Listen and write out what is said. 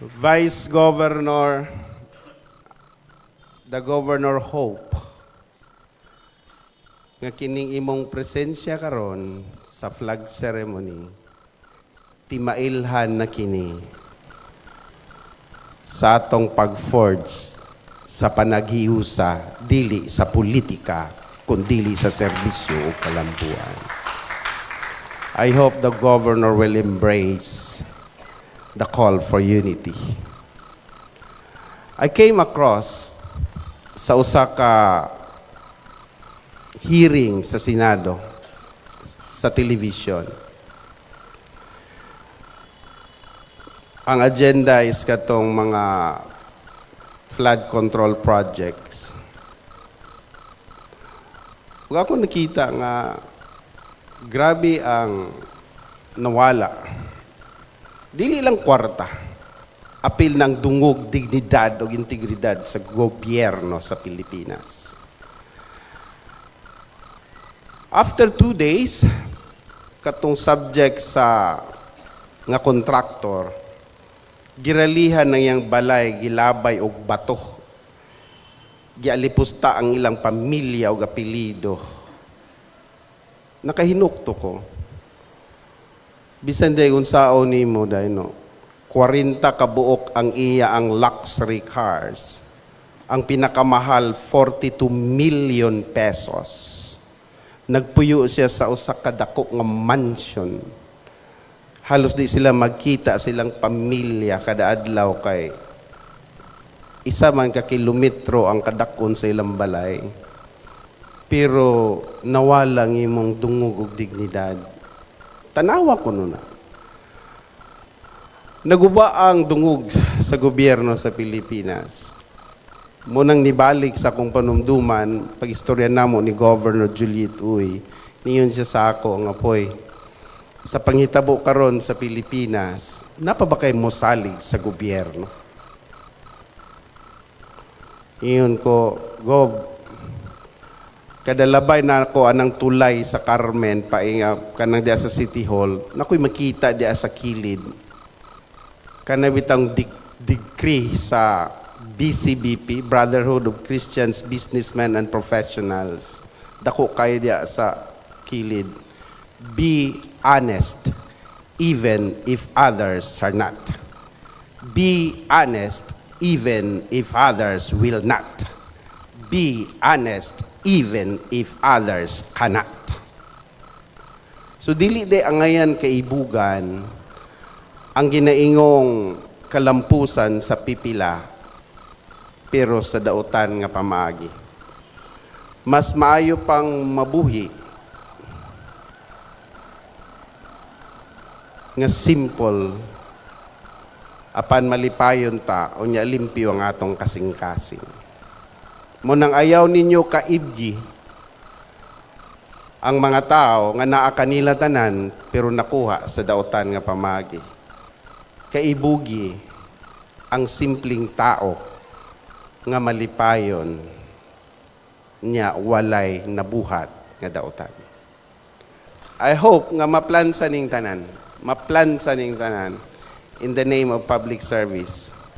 Vice Governor, the Governor Hope, nga kining imong presensya karon sa flag ceremony, timailhan na kini sa atong pag-forge sa panaghiusa dili sa politika kundi sa serbisyo o kalambuan. I hope the governor will embrace the call for unity. I came across sa usa ka hearing sa Senado sa television. Ang agenda is katong mga flood control projects. Huwag ako nakita nga grabe ang nawala Dili lang kwarta. Apil ng dungog, dignidad o integridad sa gobyerno sa Pilipinas. After two days, katong subject sa nga kontraktor, giralihan ng iyang balay, gilabay og bato. Gialipusta ang ilang pamilya o apelido. Nakahinukto ko. Bisan day unsao nimo dai no. 40 kabuok ang iya ang luxury cars. Ang pinakamahal 42 million pesos. Nagpuyo siya sa usa ka dako nga mansion. Halos di sila magkita silang pamilya kada adlaw kay isa man ka kilometro ang kadakon sa ilang balay. Pero nawalang imong dungog ug dignidad Tanawa ko na. Naguba ang dungog sa gobyerno sa Pilipinas. Munang nibalik sa akong panumduman, pag-istorya namo ni Governor Juliet Uy, niyon siya sa ako, nga poy, sa panghitabo karon sa Pilipinas, napa ba kay mosalig sa gobyerno? Iyon ko, Gob, kadalabay na ako anang tulay sa Carmen painga kanang diya sa City Hall nakoy makita diya sa kilid. Kana bitang dik- decree sa BCBP Brotherhood of Christians Businessmen and Professionals. Dako kay diya sa kilid. Be honest even if others are not. Be honest even if others will not be honest even if others cannot. So dili de ang ngayon kaibugan ang ginaingong kalampusan sa pipila pero sa dautan nga pamaagi. Mas maayo pang mabuhi nga simple apan malipayon ta unya limpyo ang atong kasing-kasing. Munang ayaw ninyo kaibgi ang mga tao nga naa kanila tanan pero nakuha sa dautan nga pamagi. Kaibugi ang simpleng tao nga malipayon niya walay nabuhat nga dautan. I hope nga maplan sa ning tanan, maplan sa ning tanan in the name of public service